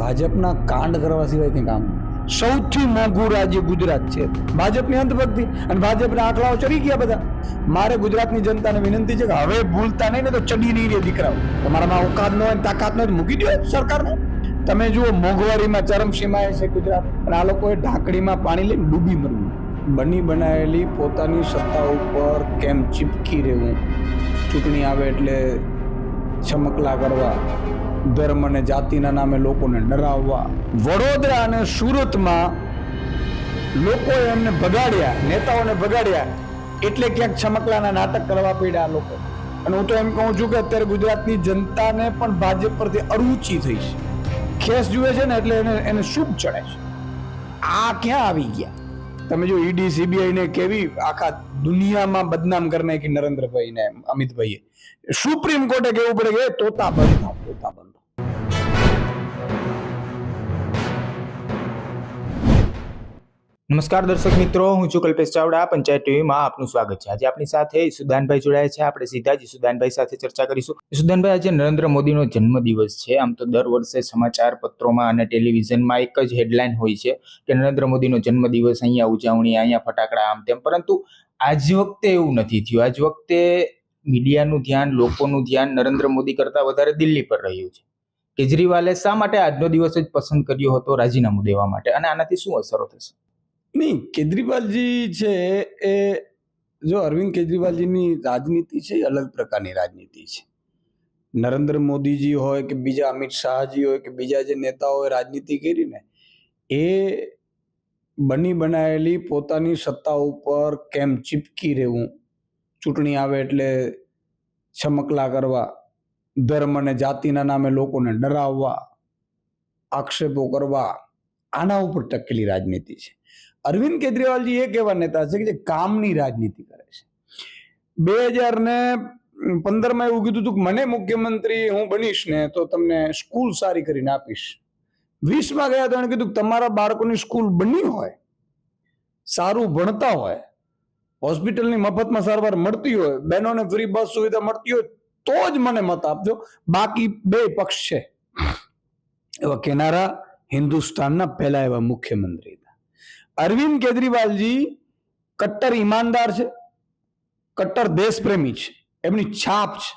ભાજપના કાંડ કરવા સિવાય કંઈ કામ સૌથી મોંઘું રાજ્ય ગુજરાત છે. ભાજપની અંધભક્તિ અને ભાજપના આંકડાઓ ચડી ગયા બધા. મારે ગુજરાતની જનતાને વિનંતી છે કે હવે ભૂલતા નહીં ને તો ચડી નહીં રે દીકરાઓ. તમારામાં ઓકાત ન હોય તાકાત ન હોય મૂકી દો સરકારને. તમે જુઓ, મોંઘવારીમાં ચરમસીમાએ છે ગુજરાત. અને આ લોકોએ ઢાંકડીમાં પાણી લઈને ડૂબી મરવું બની બનાવેલી પોતાની સત્તા ઉપર કેમ ચીપકી રહેવું? ચૂંટણી આવે એટલે ચમકલા કરવા. ધર્મ અને જાતિના નામે લોકોને ડરાવવા. વડોદરા અને સુરતમાં લોકોએ એમને ભગાડ્યા, નેતાઓને ભગાડ્યા. એટલે ક્યાંક છમકલાના નાટક કરવા પડ્યા લોકો. અને હું તો એમ કહું છું કે અત્યારે ગુજરાતની જનતાને પણ ભાજપ પરથી અરુચિ થઈ છે. ખેસ જુએ છે ને એટલે એને એને શુભ ચડે છે. આ ક્યાં આવી ગયા? તમે જો ઈડી, સીબીઆઈ ને કેવી આખા દુનિયામાં બદનામ કરી નાખી નરેન્દ્રભાઈ ને અમિતભાઈએ. સુપ્રીમ કોર્ટે કેવું પડે કે તોતા બંધ તોતા બંધ નમસ્કાર દર્શક મિત્રો, હું છું કલ્પેશ ચાવડા, પંચાયત ટીવીમાં આપનું સ્વાગત છે. આજે આપણી સાથે સુદાનભાઈ જોડાયા છે. આપણે સીધા જ સુદાનભાઈ સાથે ચર્ચા કરીશું. સુદાનભાઈ, આજે નરેન્દ્ર મોદીનો જન્મદિવસ છે. આમ તો દર વર્ષે સમાચાર પત્રોમાં અને ટેલિવિઝનમાં એક જ હેડલાઇન હોય છે કે નરેન્દ્ર મોદીનો જન્મદિવસ અહીંયા ઉજવણી, અહીંયા ફટાકડા આમ તેમ. પરંતુ આજ વખતે એવું નથી થયું. આજ વખતે મીડિયાનું ધ્યાન, લોકોનું ધ્યાન નરેન્દ્ર મોદી કરતા વધારે દિલ્હી પર રહ્યું છે. કેજરીવાલે શા માટે આજનો દિવસ જ પસંદ કર્યો હતો? રાજીનામું દેવા માટે. અને આનાથી શું અસરો થશે? નહીં, કેજરીવાલજી છે એ, જો અરવિંદ કેજરીવાલજીની રાજનીતિ છે એ અલગ પ્રકારની રાજનીતિ છે. નરેન્દ્ર મોદીજી હોય કે બીજા અમિત શાહજી હોય કે બીજા જે નેતાઓએ રાજનીતિ કરી ને, એ બની બનાવેલી પોતાની સત્તા ઉપર કેમ ચીપકી રહેવું? ચૂંટણી આવે એટલે છમકલા કરવા, ધર્મ અને જાતિના નામે લોકોને ડરાવવા, આક્ષેપો કરવા, આના ઉપર ટકેલી રાજનીતિ છે. અરવિંદ કેજરીવાલજી એ એવા નેતા છે કે જે કામની રાજનીતિ કરે છે. બે હજાર ને પંદરમાં એવું કીધું હતું કે મને મુખ્યમંત્રી હું બનીશ ને તો તમને સ્કૂલ સારી કરીને આપીશ. વીસમાં ગયા તો એણે કીધું તમારા બાળકોની સ્કૂલ બની હોય, સારું ભણતા હોય, હોસ્પિટલની મફતમાં સારવાર મળતી હોય, બહેનોને ફ્રી બસ સુવિધા મળતી હોય, તો જ મને મત આપજો. બાકી બે પક્ષ છે. એવા કેનારા હિન્દુસ્તાનના પહેલા એવા મુખ્યમંત્રી હતા. અરવિંદ કેજરીવાલજી કટ્ટર ઈમાનદાર છે, કટ્ટર દેશપ્રેમી છે, એમની છાપ છે.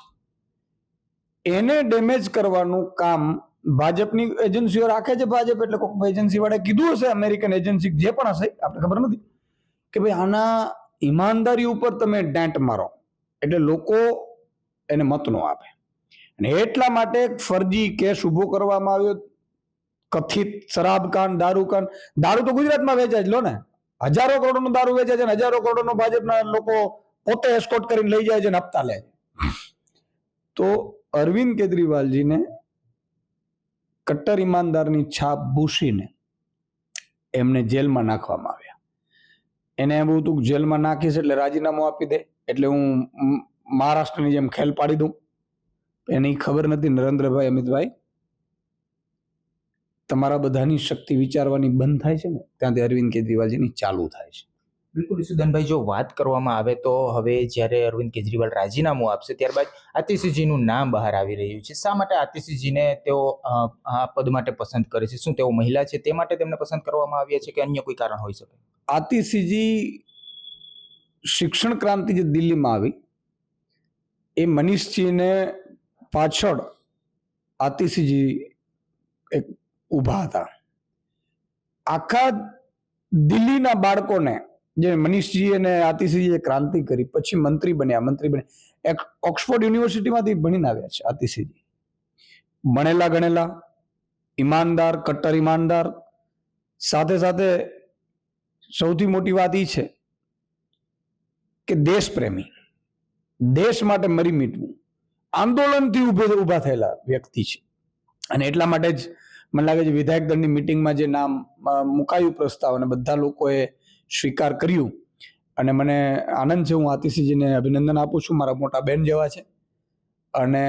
એને ડેમેજ કરવાનું કામ ભાજપની એજન્સીઓ રાખે છે, ભાજપ એટલે કોઈ એજન્સી વાળા કીધું હશે, અમેરિકન એજન્સી જે પણ હશે, આપણે ખબર નથી, કે ભાઈ આના ઈમાનદારી ઉપર તમે ડેન્ટ મારો, એટલે લોકો એને મત નો આપે. અને એટલા માટે ફરજી કેસ ઊભો કરવામાં આવ્યો કથિત શરાબકાંડ દારૂકાંડ દારૂ તો ગુજરાતમાં વેચાય લો ને. હજારો કરોડનો દારૂ વેચાય છે અને હજારો કરોડનો ભાજપના લોકો પોતે એસ્કોટ કરીને લઈ જાય છે ને હપ્તા લે તો અરવિંદ કેજરીવાલજીને કટ્ટર ઈમાનદારની છાપ ભૂસીને એમને જેલમાં નાખવામાં આવ્યા. એને એમ હતું કે જેલમાં નાખીશ એટલે રાજીનામું આપી દે, એટલે હું મહારાષ્ટ્રની જેમ ખેલ પાડી દઉં. એની ખબર નથી નરેન્દ્રભાઈ, અમિતભાઈ. તમારા બધાની શક્તિ વિચારવાની બંધ થાય છે ને ત્યાંથી અરવિંદ કેજરીવાલજીની ચાલુ થાય છે. બિલકુલ સુદનભાઈ જો વાત કરવામાં આવે તો હવે જ્યારે અરવિંદ કેજરીવાલ રાજીનામું આપશે ત્યારબાદ આતિશીજીનું નામ બહાર આવી રહ્યું છે. શા માટે આતિશીજીને તેઓ આ પદ માટે પસંદ કરે છે? શું તેઓ મહિલા છે? તે માટે તેમને પસંદ કરવામાં આવ્યા છે કે અન્ય કોઈ કારણ હોઈ શકે? આતિશીજી શિક્ષણ ક્રાંતિ જે દિલ્હીમાં આવી એ મનીષજીને પાછળ આતિશીજી એક ઊભા હતા. આખા દિલ્હીના બાળકોને, જે મનીષજી અને આતિશીજીએ ક્રાંતિ કરી, પછી મંત્રી બન્યા મંત્રી બન્યા. એક ઓક્સફોર્ડ યુનિવર્સિટીમાંથી ભણીને આવ્યા છે આતિશીજી. ભણેલા ગણેલા, ઈમાનદાર, કટ્ટર ઈમાનદાર. સાથે સાથે સૌથી મોટી વાત એ છે કે દેશપ્રેમી, દેશ માટે મરી મીટવું, આંદોલનથી ઉભે ઊભા થયેલા વ્યક્તિ છે. અને એટલા માટે જ મને લાગે છે વિધાયક દળની મિટિંગમાં જે નામ મુકાયું પ્રસ્તાવ અને બધા લોકોએ સ્વીકાર કર્યું. અને મને આનંદ છે, હું આતિશીજીને અભિનંદન આપું છું, મારા મોટા બેન જેવા છે. અને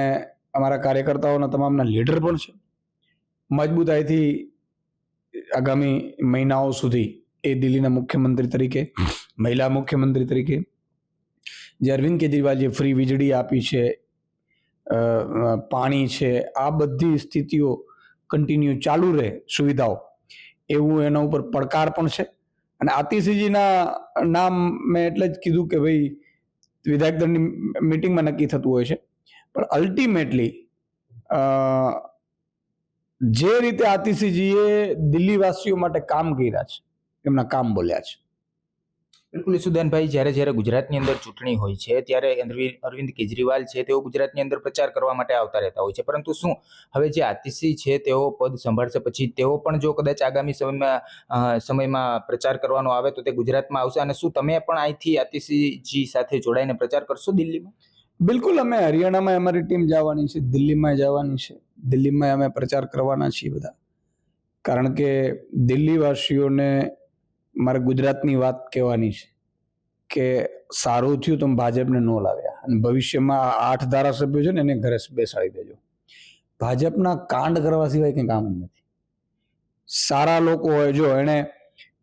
અમારા કાર્યકર્તાઓના તમામના લીડર પણ છે. મજબૂતાઈથી આગામી મહિનાઓ સુધી એ દિલ્હીના મુખ્યમંત્રી તરીકે, મહિલા મુખ્યમંત્રી તરીકે, જે અરવિંદ કેજરીવાલજીએ ફ્રી વીજળી આપી છે પાણી છે, આ બધી સ્થિતિઓ કન્ટિન્યુ ચાલુ રહે સુવિધાઓ, એવું એના ઉપર પડકાર પણ છે. અને આતિશીજીના નામ મેં એટલે જ કીધું કે ભાઈ, વિધાયક દળની મિટિંગમાં નક્કી થતું હોય છે. પણ અલ્ટિમેટલી જે રીતે આતિશીજીએ દિલ્હીવાસીઓ માટે કામ કર્યા છે, એમના કામ બોલ્યા છે. બિલકુલ સુદાનભાઈ જ્યારે જ્યારે ગુજરાતની અંદર ચૂંટણી હોય છે, ત્યારે અરવિંદ કેજરીવાલ છે, તેઓ ગુજરાતની અંદર પ્રચાર કરવા માટે આવતા રહેતા હોય છે. પરંતુ શું હવે જે આતિશી છે, તેઓ પદ સંભાળશે પછી તેઓ પણ જો કદાચ આગામી સમયમાં સમયમાં પ્રચાર કરવાનો આવે તો તે ગુજરાતમાં આવશે. અને શું તમે પણ અહીંથી આતિશીજી સાથે જોડાઈને પ્રચાર કરશો દિલ્હીમાં? બિલકુલ, અમે હરિયાણામાં અમારી ટીમ જવાની છે, દિલ્હીમાં જવાની છે. દિલ્હીમાં અમે પ્રચાર કરવાના છીએ બધા. કારણ કે દિલ્હીવાસીઓને મારે ગુજરાતની વાત કહેવાની છે કે સારું થયું તમે ભાજપને ન લાવ્યા. અને ભવિષ્યમાં આઠ ધારાસભ્યો છે ને એને ઘરે બેસાડી દેજો. ભાજપના કાંડ કરવા સિવાય કંઈ કામ નથી. સારા લોકો હોય જો, એણે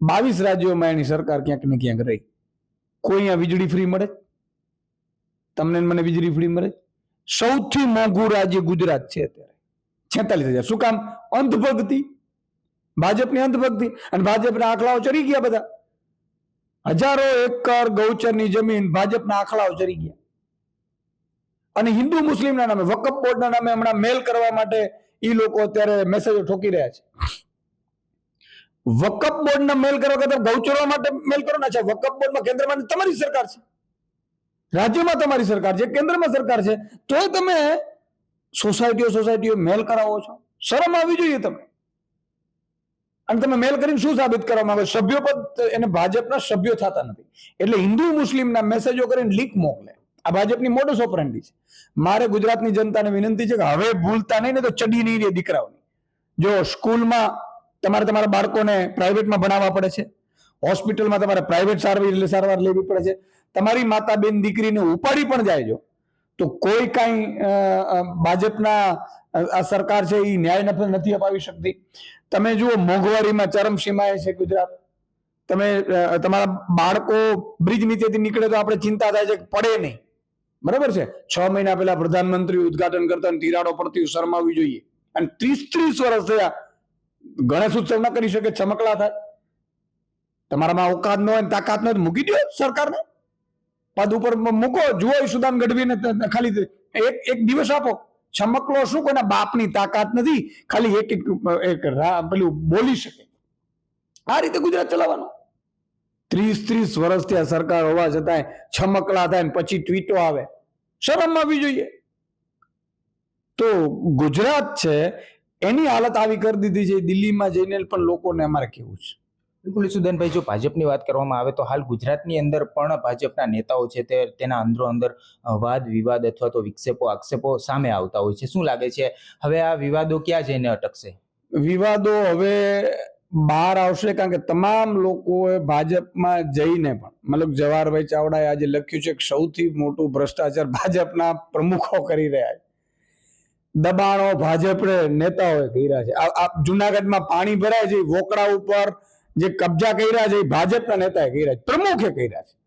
બાવીસ રાજ્યોમાં એની સરકાર ક્યાંક ને ક્યાંક રહી. કોઈ અહીંયા વીજળી ફ્રી મળે? તમને મને વીજળી ફ્રી મળે? સૌથી મોંઘું રાજ્ય ગુજરાત છે અત્યારે. છેતાલીસ હજાર. શું કામ? અંધભક્તિ? ભાજપની અંધભક્તિ અને ભાજપના આંકડાઓ ચડી ગયા બધા. હજારો એકર ગૌચરની જમીન ભાજપના આંકડાઓ ચડી ગયા. અને હિન્દુ મુસ્લિમના નામે, વકફ બોર્ડના નામે હમણાં મેલ કરવા માટે એ લોકો અત્યારે મેસેજો ઠોકી રહ્યા છે. વકફ બોર્ડના મેલ કરવા કરતા ગૌચરો માટે મેલ કરો ને છે. વકફ બોર્ડમાં કેન્દ્રમાં તમારી સરકાર છે. રાજ્યમાં તમારી સરકાર છે, કેન્દ્રમાં સરકાર છે. તોય તમે સોસાયટીઓ સોસાયટીઓ મેલ કરાવો છો. શરમ આવી જોઈએ તમે. અને તમે મેલ કરીને શું સાબિત કરવા માંગો? સભ્યો પદ એને ભાજપના સભ્યો થતા નથી. એટલે હિન્દુ મુસ્લિમના મેસેજો કરીને લીક મોકલે. આ ભાજપની મોટો ઓપરેન્ડી છે. મારે ગુજરાતની જનતાને વિનંતી છે કે હવે ભૂલતા નહીં ને તો ચડી નહીં રહે દીકરાઓની. જો સ્કૂલમાં તમારે તમારા બાળકોને પ્રાઇવેટમાં ભણાવવા પડે છે, હોસ્પિટલમાં તમારે પ્રાઇવેટ સારવાર સારવાર લેવી પડે છે, તમારી માતા બેન દીકરીને ઉપાડી પણ જાય જો, તો કોઈ કાંઈ ભાજપના આ સરકાર છે એ ન્યાય નથી અપાવી શકતી. તમે જુઓ, મોંઘવારીમાં ચરમસીમાએ છે ગુજરાત. તમે તમારા બાળકો બ્રિજ નીચેથી નીકળે તો આપણે ચિંતા થાય છે કે પડે નહીં. બરાબર છે? છ મહિના પહેલા પ્રધાનમંત્રી ઉદઘાટન કરતા તિરાડો પડતી શરમાવી જોઈએ. અને ત્રીસ ત્રીસ વર્ષ થયા, ગણેશ ઉત્સવ ના કરી શકે ચમકલા થાય. તમારામાં ઓકાત ન હોય તાકાત ન હોય મૂકી દો સરકારને. પદ ઉપર મૂકો, જુઓ સુદાન ગઢવીને ખાલી એક એક દિવસ આપો. ચમકલો શું? કોઈના બાપની તાકાત નથી. ખાલી એક એક એક પેલું બોલી શકે. આ રીતે ગુજરાત ચલાવવાનું. ત્રીસ ત્રીસ વર્ષથી આ સરકાર હોવા છતાંય છમકલા થાય પછી ટ્વીટો આવે. શરમ આવવી જોઈએ. તો ગુજરાત છે, એની હાલત આવી કરી દીધી છે. દિલ્હીમાં જઈને પણ લોકોને અમારે કેવું છે. બિલકુલ સુદાનભાઈ જો ભાજપની વાત કરવામાં આવે તો હાલ ગુજરાતની અંદર પણ ભાજપના નેતાઓ છે તે તેના અંદરો અંદર વાદ, વિવાદ અથવા તો વિક્ષેપો, આક્ષેપો સામે આવતા હોય છે. શું લાગે છે? હવે આ વિવાદો ક્યાં જઈને અટકશે? વિવાદો હવે બહાર આવશે કારણ કે તમામ લોકોએ ભાજપમાં જઈને પણ મતલબ જવાહરભાઈ ચાવડાએ આજે લખ્યું છે કે સૌથી મોટું ભ્રષ્ટાચાર ભાજપના પ્રમુખો કરી રહ્યા છે. દબાણો ભાજપ નેતાઓએ કર્યા છે. આ જુનાગઢમાં પાણી ભરાય છે વોકડા ઉપર જે કબજા કર્યા છે, એ ભાજપના નેતાએ કર્યા છે, પ્રમુખે કર્યા છે.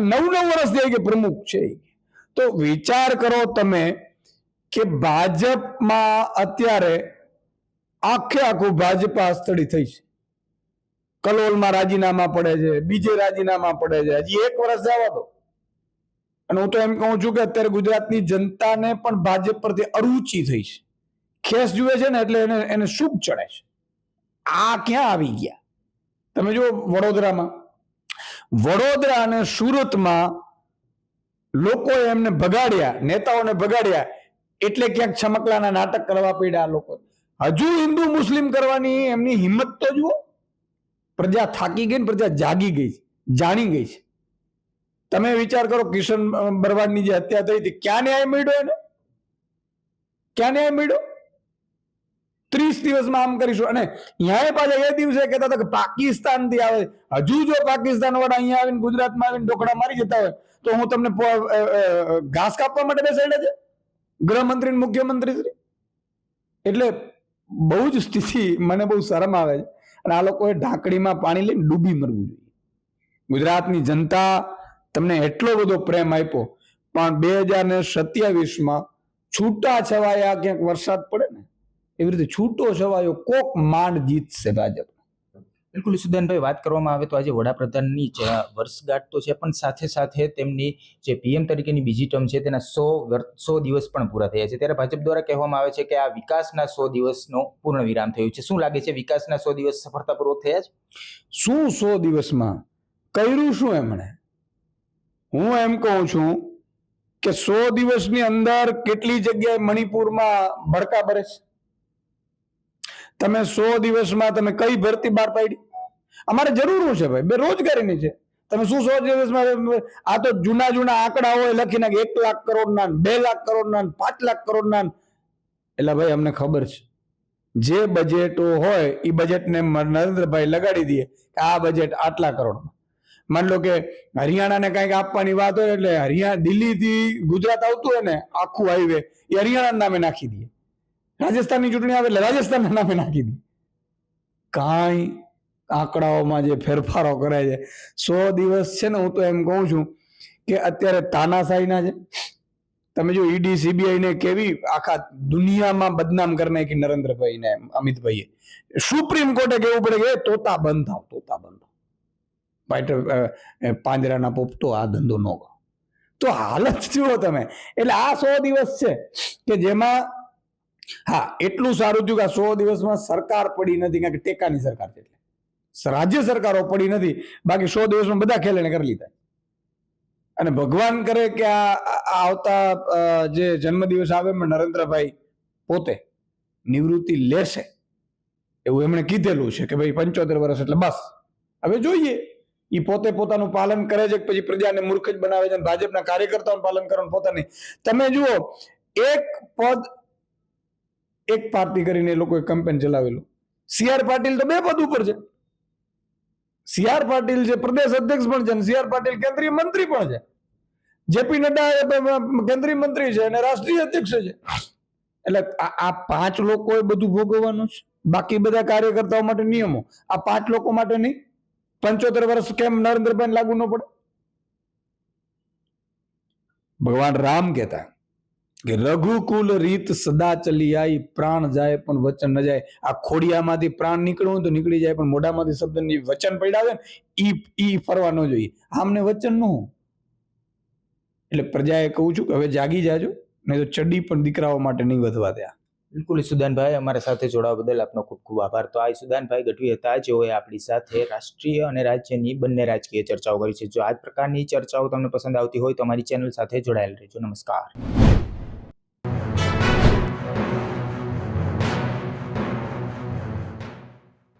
નવ નવ વર્ષ થઈ કે પ્રમુખ છે તો વિચાર કરો તમે કે ભાજપમાં અત્યારે આખે આખું ભાજપા સ્થળી થઈ છે. કલોલમાં રાજીનામા પડે છે, બીજે રાજીનામા પડે છે. હજી એક વર્ષ જવા દો. અને હું તો એમ કહું છું કે અત્યારે ગુજરાતની જનતાને પણ ભાજપ પરથી અરુચિ થઈ છે. ખેસ જુએ છે ને એટલે એને એને શુભ ચડે છે. આ ક્યાં આવી ગયા? તમે જુઓ વડોદરામાં. વડોદરા અને સુરતમાં લોકોએ એમને ભગાડ્યા, નેતાઓને ભગાડ્યા, એટલે ક્યાંક છમકલાના નાટક કરવા પડ્યા લોકો. હજુ હિન્દુ મુસ્લિમ કરવાની એમની હિંમત તો જુઓ. પ્રજા થાકી ગઈ ને પ્રજા જાગી ગઈ છે, જાણી ગઈ છે. તમે વિચાર કરો કિશન બરવાડની જે હત્યા થઈ હતી, ક્યાં ન્યાય મળ્યો એને? ક્યાં ન્યાય મળ્યો? ત્રીસ દિવસમાં આમ કરીશું. અને અહીંયા પાછા એ દિવસે કહેતા હતા કે પાકિસ્તાનથી આવે. હજુ જો પાકિસ્તાન વાળા અહીંયા આવીને ગુજરાતમાં આવીને ઢોકળા મારી જતા હોય, તો હું તમને ઘાસ કાપવા માટે બેસાડે છે ગૃહમંત્રી મુખ્યમંત્રી શ્રી. એટલે બહુ જ સ્થિતિ મને બહુ શરમ આવે છે. અને આ લોકોએ ઢાંકડીમાં પાણી લઈને ડૂબી મરવું જોઈએ. ગુજરાતની જનતા તમને એટલો બધો પ્રેમ આપ્યો. પણ બે હજાર ને સત્યાવીસમાં છૂટા છવાયા ક્યાંક વરસાદ પડે એવી રીતે છૂટો છવાયો કોક માંડ જીતશે ભાજપ. બિલકુલ ઈસુદાનભાઈ વાત કરવામાં આવે તો આજે વડાપ્રધાનની જે વર્ષગાંઠ તો છે પણ સાથે સાથે તેમની જે પીએમ તરીકેની બીજી ટર્મ છે તેના સો સો દિવસ પણ પૂરા થયા છે. ત્યારે ભાજપ દ્વારા કહેવામાં આવે છે કે આ વિકાસના સો દિવસનો પૂર્ણ વિરામ થયું છે. શું લાગે છે વિકાસના સો દિવસ સફળતાપૂર્વક થયા છે? શું સો દિવસમાં? કર્યું શું એમણે? હું એમ કહું છું કે સો દિવસની અંદર કેટલી જગ્યાએ મણિપુરમાં ભડકા ભરે છે? તમે સો દિવસમાં તમે કઈ ભરતી બહાર પાડી? અમારે જરૂર છે ભાઈ? બે રોજગારીની છે. તમે શું સો દિવસમાં, આ તો જૂના જૂના આંકડા હોય, લખી નાખે, એક લાખ કરોડના બે લાખ કરોડના પાંચ લાખ કરોડના. એટલે ભાઈ, અમને ખબર છે. જે બજેટો હોય એ બજેટને નરેન્દ્રભાઈ લગાડી દઈએ કે આ બજેટ આટલા કરોડમાં. માની લો કે હરિયાણાને કંઈક આપવાની વાત હોય એટલે હરિયાણા દિલ્હીથી ગુજરાત આવતું હોય ને, આખું હાઈવે એ હરિયાણાના નામે નાખી દઈએ રાજસ્થાનની ચૂંટણી આવે એટલે રાજસ્થાનના નામે નાખી દી. કાંઈ આંકડાઓમાં જે ફેરફારો કરે છે. સો દિવસ છે ને હું તો એમ કહું છું કે અત્યારે તાનાશાહીના છે. તમે જો ઈડી, સીબીઆઈ ને કેવી આખા દુનિયામાં બદનામ કરી નાખી નરેન્દ્રભાઈ ને અમિતભાઈએ. સુપ્રીમ કોર્ટે કેવું પડે કે તોતા બંધ થાવ, તોતા બંધ થાવ. પાંજરાના પોપતો આ ધંધો ન તો હાલત જુઓ તમે. એટલે આ સો દિવસ છે કે જેમાં હા, એટલું સારું થયું કે આ સો દિવસમાં સરકાર પડી નથી, કારણ કે ટેકાની સરકાર છે એટલે. રાજ્ય સરકારો પડી નથી, બાકી સો દિવસમાં બધા ખેલણે કરી લીધા. અને ભગવાન કરે કે આ આવતા જે જન્મદિવસ આવે એમાં નરેન્દ્રભાઈ પોતે નિવૃત્તિ લેશે. એવું એમણે કીધેલું છે કે ભાઈ પંચોતેર વર્ષ એટલે બસ. હવે જોઈએ. એ પોતે પોતાનું પાલન કરે છે પછી પ્રજાને મૂર્ખ જ બનાવે છે ભાજપના કાર્યકર્તાઓનું પાલન કરવાનું પોતાની. તમે જુઓ, એક પદ એક પાર્ટી કરીને એ લોકોએ કેમ્પેન ચલાવેલું. સી આર પાટીલ તો બે પદ ઉપર છે. સી આર પાટીલ છે પ્રદેશ અધ્યક્ષ પણ છે સી આર પાટીલ કેન્દ્રીય મંત્રી પણ છે. જેપી નડ્ડા કેન્દ્રીય મંત્રી છે અને રાષ્ટ્રીય અધ્યક્ષ છે. એટલે આ પાંચ લોકોએ બધું ભોગવવાનું છે. બાકી બધા કાર્યકર્તાઓ માટે નિયમો. આ પાંચ લોકો માટે નહીં. પંચોતેર વર્ષ કેમ નરેન્દ્રભાઈ લાગુ ન પડે? ભગવાન રામ કહેતા. કે રઘુકુલ રીત સદા ચલી આવી પ્રાણ જાય પણ વચન ન જાય. આ ખોડિયામાંથી પ્રાણ નીકળવું તો નીકળી જાય, પણ મોઢામાંથી શબ્દની વચન પડ્યા ઈ ઈ ફરવા ન જોઈએ. આમને વચનનું એટલે પ્રજાએ કહું છું કે હવે જાગી જાજો, નહીં તો ચડી પણ દીકરાઓ માટે નહીં વધવા ત્યાં બિલકુલ સુદાનભાઈ, અમારા સાથે જોડાવા બદલ આપનો ખૂબ ખૂબ આભાર. તો આ સુદાનભાઈ ગઢવી હતા, જેઓએ આપણી સાથે રાષ્ટ્રીય અને રાજ્યની બંને રાજકીય ચર્ચાઓ કરી છે. જો આ પ્રકારની ચર્ચાઓ તમને પસંદ આવતી હોય તો અમારી ચેનલ સાથે જોડાયેલ રહેજો. નમસ્કાર.